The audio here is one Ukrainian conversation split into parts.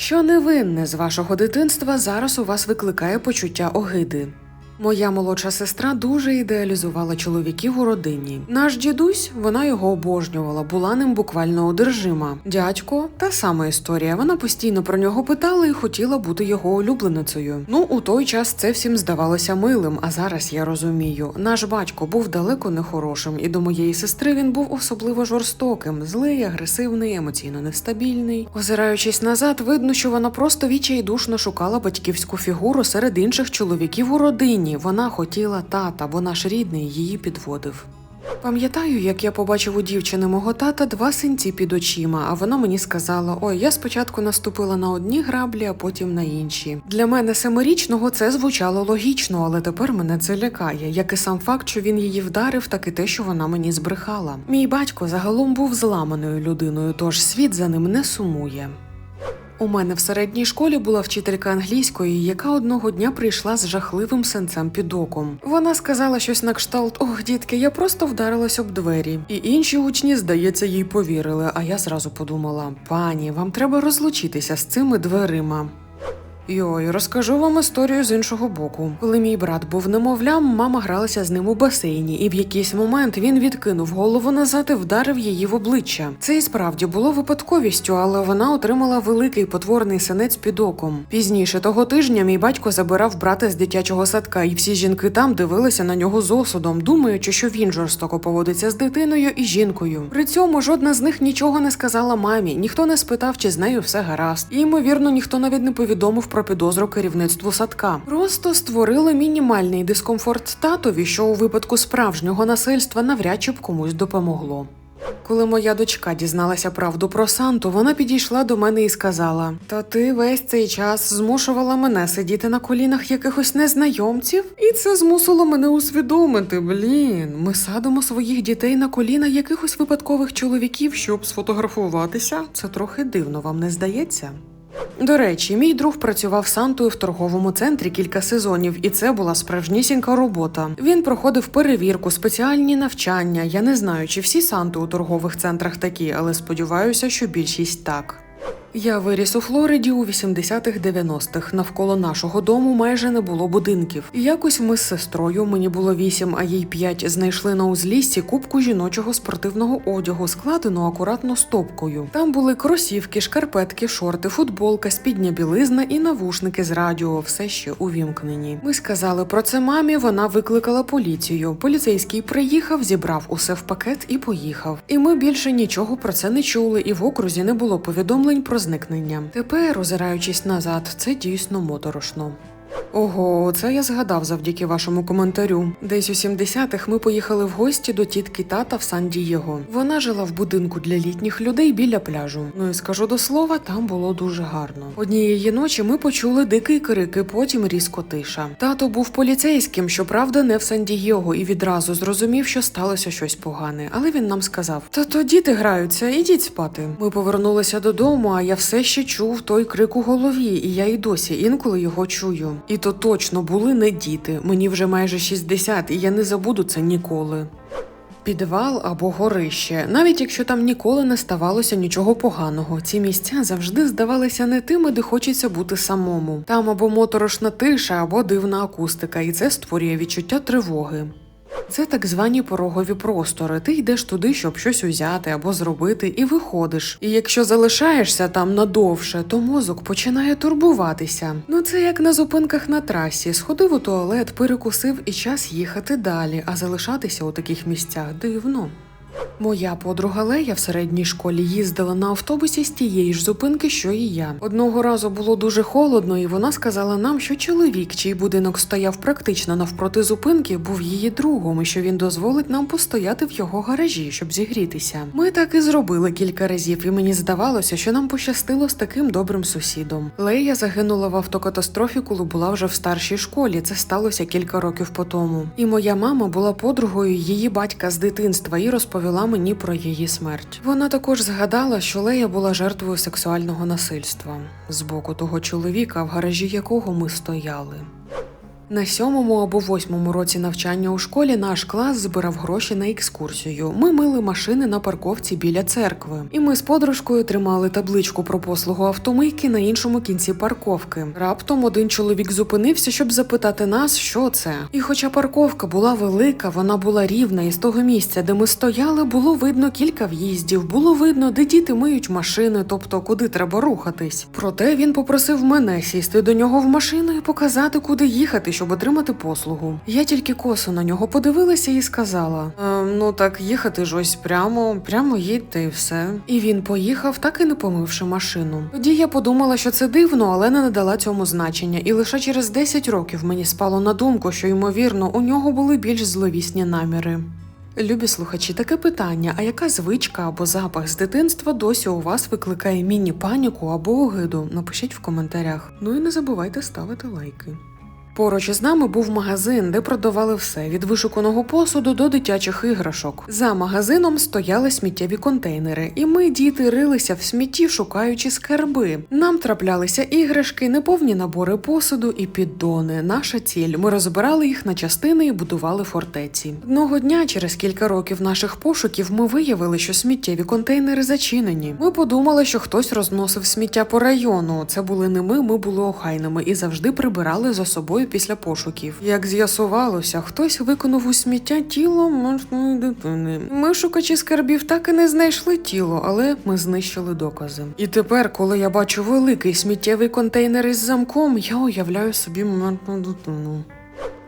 Що невинне з вашого дитинства зараз у вас викликає почуття огиди? Моя молодша сестра дуже ідеалізувала чоловіків у родині. Наш дідусь, вона його обожнювала, була ним буквально одержима. Дядько, та сама історія. Вона постійно про нього питала і хотіла бути його улюбленицею. Ну, у той час це всім здавалося милим, а зараз я розумію. Наш батько був далеко не хорошим, і до моєї сестри він був особливо жорстоким, злий, агресивний, емоційно нестабільний. Озираючись назад, видно, що вона просто відчайдушно шукала батьківську фігуру серед інших чоловіків у родині. Вона хотіла тата, бо наш рідний її підводив. Пам'ятаю, як я побачив у дівчини мого тата два синці під очима, а вона мені сказала: Ой, я спочатку наступила на одні граблі, а потім на інші. Для мене семирічного це звучало логічно, але тепер мене це лякає, як і сам факт, що він її вдарив, так і те, що вона мені збрехала. Мій батько загалом був зламаною людиною, тож світ за ним не сумує. У мене в середній школі була вчителька англійської, яка одного дня прийшла з жахливим сенцем під оком. Вона сказала щось на кшталт: Ох, дітки, я просто вдарилась об двері. І інші учні, здається, їй повірили. А я зразу подумала: пані, вам треба розлучитися з цими дверима. Йой, розкажу вам історію з іншого боку. Коли мій брат був немовлям, мама гралася з ним у басейні, і в якийсь момент він відкинув голову назад і вдарив її в обличчя. Це і справді було випадковістю, але вона отримала великий потворний синець під оком. Пізніше того тижня мій батько забирав брата з дитячого садка, і всі жінки там дивилися на нього з осудом, думаючи, що він жорстоко поводиться з дитиною і жінкою. При цьому жодна з них нічого не сказала мамі, ніхто не спитав, чи з нею все гаразд. І ймовірно, ніхто навіть не повідомив про підозру керівництву садка. Просто створили мінімальний дискомфорт татові, що у випадку справжнього насильства навряд чи б комусь допомогло. Коли моя дочка дізналася правду про Санту, вона підійшла до мене і сказала: Та ти весь цей час змушувала мене сидіти на колінах якихось незнайомців, і це змусило мене усвідомити. Блін, ми садимо своїх дітей на коліна якихось випадкових чоловіків, щоб сфотографуватися. Це трохи дивно, вам не здається? До речі, мій друг працював Сантою в торговому центрі кілька сезонів, і це була справжнісінька робота. Він проходив перевірку, спеціальні навчання. Я не знаю, чи всі Санти у торгових центрах такі, але сподіваюся, що більшість так. Я виріс у Флориді у 80-х-90-х. Навколо нашого дому майже не було будинків. Якось ми з сестрою, мені було вісім, а їй п'ять, знайшли на узліссі кубку жіночого спортивного одягу, складену акуратно стопкою. Там були кросівки, шкарпетки, шорти, футболка, спідня білизна і навушники з радіо, все ще увімкнені. Ми сказали про це мамі. Вона викликала поліцію. Поліцейський приїхав, зібрав усе в пакет і поїхав. І ми більше нічого про це не чули, і в окрузі не було повідомлень про зникнення. Тепер, озираючись назад, це дійсно моторошно. Ого, це я згадав завдяки вашому коментарю. Десь у 70-х ми поїхали в гості до тітки тата в Сан-Дієго. Вона жила в будинку для літніх людей біля пляжу. Ну і скажу до слова, там було дуже гарно. Однієї ночі ми почули дикий крик, і потім різко тиша. Тато був поліцейським, щоправда, не в Сан-Дієго, і відразу зрозумів, що сталося щось погане. Але він нам сказав: Та то діти граються, ідіть спати. Ми повернулися додому, а я все ще чув той крик у голові, і я й досі інколи його чую. І то точно були не діти. Мені вже майже 60, і я не забуду це ніколи. Підвал або горище, навіть якщо там ніколи не ставалося нічого поганого, ці місця завжди здавалися не тими, де хочеться бути самому. Там або моторошна тиша, або дивна акустика, і це створює відчуття тривоги. Це так звані порогові простори. Ти йдеш туди, щоб щось узяти або зробити, і виходиш. І якщо залишаєшся там надовше, то мозок починає турбуватися. Ну це як на зупинках на трасі. Сходив у туалет, перекусив і час їхати далі, а залишатися у таких місцях дивно. Моя подруга Лея в середній школі їздила на автобусі з тієї ж зупинки, що і я. Одного разу було дуже холодно, і вона сказала нам, що чоловік, чий будинок стояв практично навпроти зупинки, був її другом, і що він дозволить нам постояти в його гаражі, щоб зігрітися. Ми так і зробили кілька разів, і мені здавалося, що нам пощастило з таким добрим сусідом. Лея загинула в автокатастрофі, коли була вже в старшій школі. Це сталося кілька років по тому. І моя мама була подругою її батька з дитинства і розповіла мені про її смерть. Вона також згадала, що Лея була жертвою сексуального насильства з боку того чоловіка, в гаражі якого ми стояли. На сьомому або восьмому році навчання у школі наш клас збирав гроші на екскурсію. Ми мили машини на парковці біля церкви, і ми з подружкою тримали табличку про послугу автомийки на іншому кінці парковки. Раптом один чоловік зупинився, щоб запитати нас, що це. І хоча парковка була велика, вона була рівна, і з того місця, де ми стояли, було видно кілька в'їздів, було видно, де діти миють машини, тобто куди треба рухатись. Проте він попросив мене сісти до нього в машину і показати, куди їхати, щоб отримати послугу. Я тільки косо на нього подивилася і сказала: «Е, ну так їхати ж ось прямо, прямо їдьте і все. І він поїхав, так і не помивши машину. Тоді я подумала, що це дивно, але не надала цьому значення, і лише через 10 років мені спало на думку, що ймовірно у нього були більш зловісні наміри. Любі слухачі, таке питання: а яка звичка або запах з дитинства досі у вас викликає міні-паніку або огиду? Напишіть в коментарях. Ну і не забувайте ставити лайки. Поруч із нами був магазин, де продавали все від вишуканого посуду до дитячих іграшок. За магазином стояли сміттєві контейнери, і ми, діти, рилися в смітті, шукаючи скарби. Нам траплялися іграшки, неповні набори посуду і піддони. Наша ціль. Ми розбирали їх на частини і будували фортеці. Одного дня, через кілька років наших пошуків, ми виявили, що сміттєві контейнери зачинені. Ми подумали, що хтось розносив сміття по району. Це були не ми, ми були охайними і завжди прибирали за собою після пошуків. Як з'ясувалося, хтось виконав у сміття тіло мертвої дитини. Ми, шукачі скарбів, так і не знайшли тіло, але ми знищили докази. І тепер, коли я бачу великий сміттєвий контейнер із замком, я уявляю собі мертву дитину.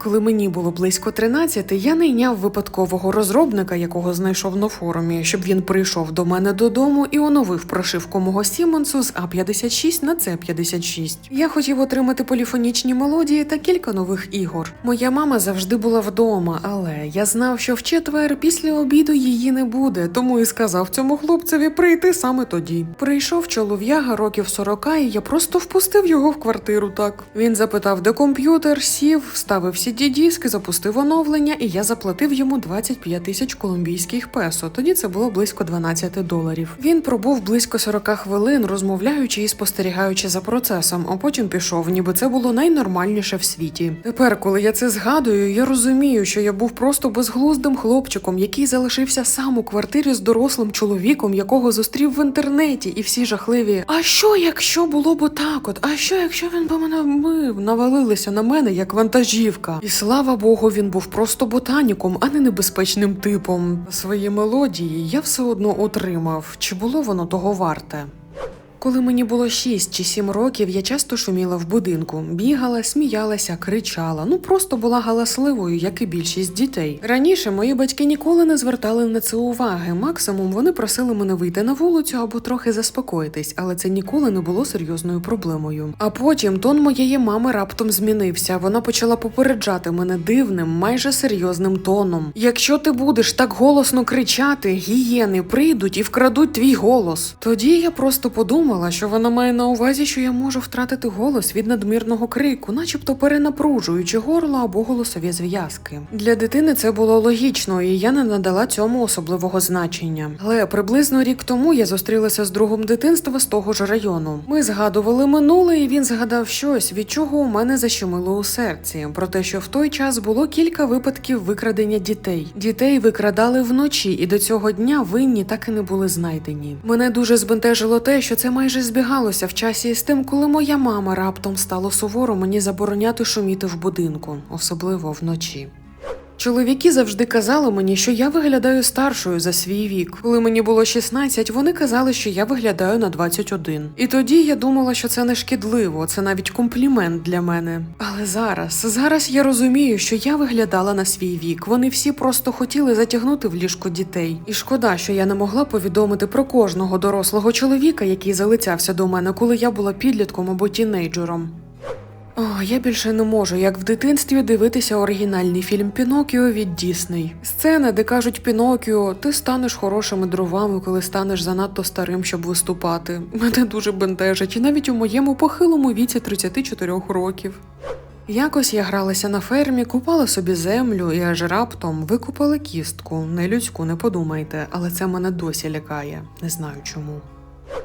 Коли мені було близько 13, я найняв випадкового розробника, якого знайшов на форумі, щоб він прийшов до мене додому і оновив прошивку мого Сімонсу з А56 на С56. Я хотів отримати поліфонічні мелодії та кілька нових ігор. Моя мама завжди була вдома, але я знав, що в четвер після обіду її не буде, тому і сказав цьому хлопцеві прийти саме тоді. Прийшов чолов'яга років 40, і я просто впустив його в квартиру. Так він запитав, де комп'ютер, сів, вставив CD-диск, запустив оновлення, і я заплатив йому 25 тисяч колумбійських песо. Тоді це було близько 12 доларів. Він пробув близько 40 хвилин, розмовляючи і спостерігаючи за процесом, а потім пішов, ніби це було найнормальніше в світі. Тепер, коли я це згадую, я розумію, що я був просто безглуздим хлопчиком, який залишився сам у квартирі з дорослим чоловіком, якого зустрів в інтернеті, і всі жахливі. А що, якщо було б отак от? А що, якщо він би мене вмив? Навалилися на мене як вантажівка. І слава Богу, він був просто ботаніком, а не небезпечним типом. Свої мелодії я все одно отримав. Чи було воно того варте? Коли мені було 6 чи 7 років, я часто шуміла в будинку, бігала, сміялася, кричала. Ну просто була галасливою, як і більшість дітей. Раніше мої батьки ніколи не звертали на це уваги. Максимум вони просили мене вийти на вулицю або трохи заспокоїтись, але це ніколи не було серйозною проблемою. А потім тон моєї мами раптом змінився. Вона почала попереджати мене дивним, майже серйозним тоном. Якщо ти будеш так голосно кричати, гієни прийдуть і вкрадуть твій голос. Тоді я просто подумала, що вона має на увазі, що я можу втратити голос від надмірного крику, начебто перенапружуючи горло або голосові зв'язки. Для дитини це було логічно, і я не надала цьому особливого значення. Але приблизно рік тому я зустрілася з другом дитинства з того ж району. Ми згадували минуле, і він згадав щось, від чого у мене защемило у серці. Про те, що в той час було кілька випадків викрадення дітей. Дітей викрадали вночі, і до цього дня винні так і не були знайдені. Мене дуже збентежило те, що це майже збігалося в часі з тим, коли моя мама раптом стало суворо мені забороняти шуміти в будинку, особливо вночі. Чоловіки завжди казали мені, що я виглядаю старшою за свій вік. Коли мені було 16, вони казали, що я виглядаю на 21. І тоді я думала, що це не шкідливо, це навіть комплімент для мене. Але зараз, зараз я розумію, що я виглядала на свій вік. Вони всі просто хотіли затягнути в ліжко дітей. І шкода, що я не могла повідомити про кожного дорослого чоловіка, який залицявся до мене, коли я була підлітком або тінейджером. О, я більше не можу, як в дитинстві дивитися оригінальний фільм Пінокіо від Дісней. Сцена, де кажуть Пінокіо, ти станеш хорошими дровами, коли станеш занадто старим, щоб виступати. Мене дуже бентежить, і навіть у моєму похилому віці 34 років. Якось я гралася на фермі, купала собі землю і аж раптом викупала кістку. Не людську, не подумайте, але це мене досі лякає. Не знаю чому.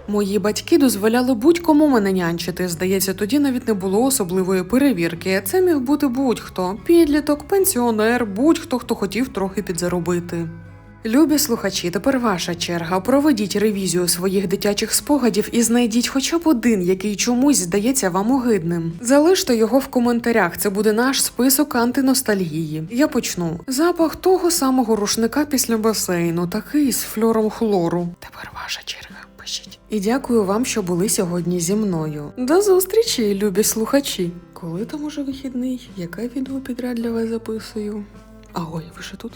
Мої батьки дозволяли будь-кому мене нянчити. Здається, тоді навіть не було особливої перевірки. Це міг бути будь-хто: підліток, пенсіонер, будь-хто, хто хотів трохи підзаробити. Любі слухачі, тепер ваша черга. Проведіть ревізію своїх дитячих спогадів і знайдіть хоча б один, який чомусь здається вам огидним. Залиште його в коментарях. Це буде наш список антиностальгії. Я почну. Запах того самого рушника після басейну, такий з фльором хлору. Тепер ваша черга. Пишіть. І дякую вам, що були сьогодні зі мною. До зустрічі, любі слухачі. Коли там уже вихідний? Яке відео підряд для вас записую? А ой, ви ще тут?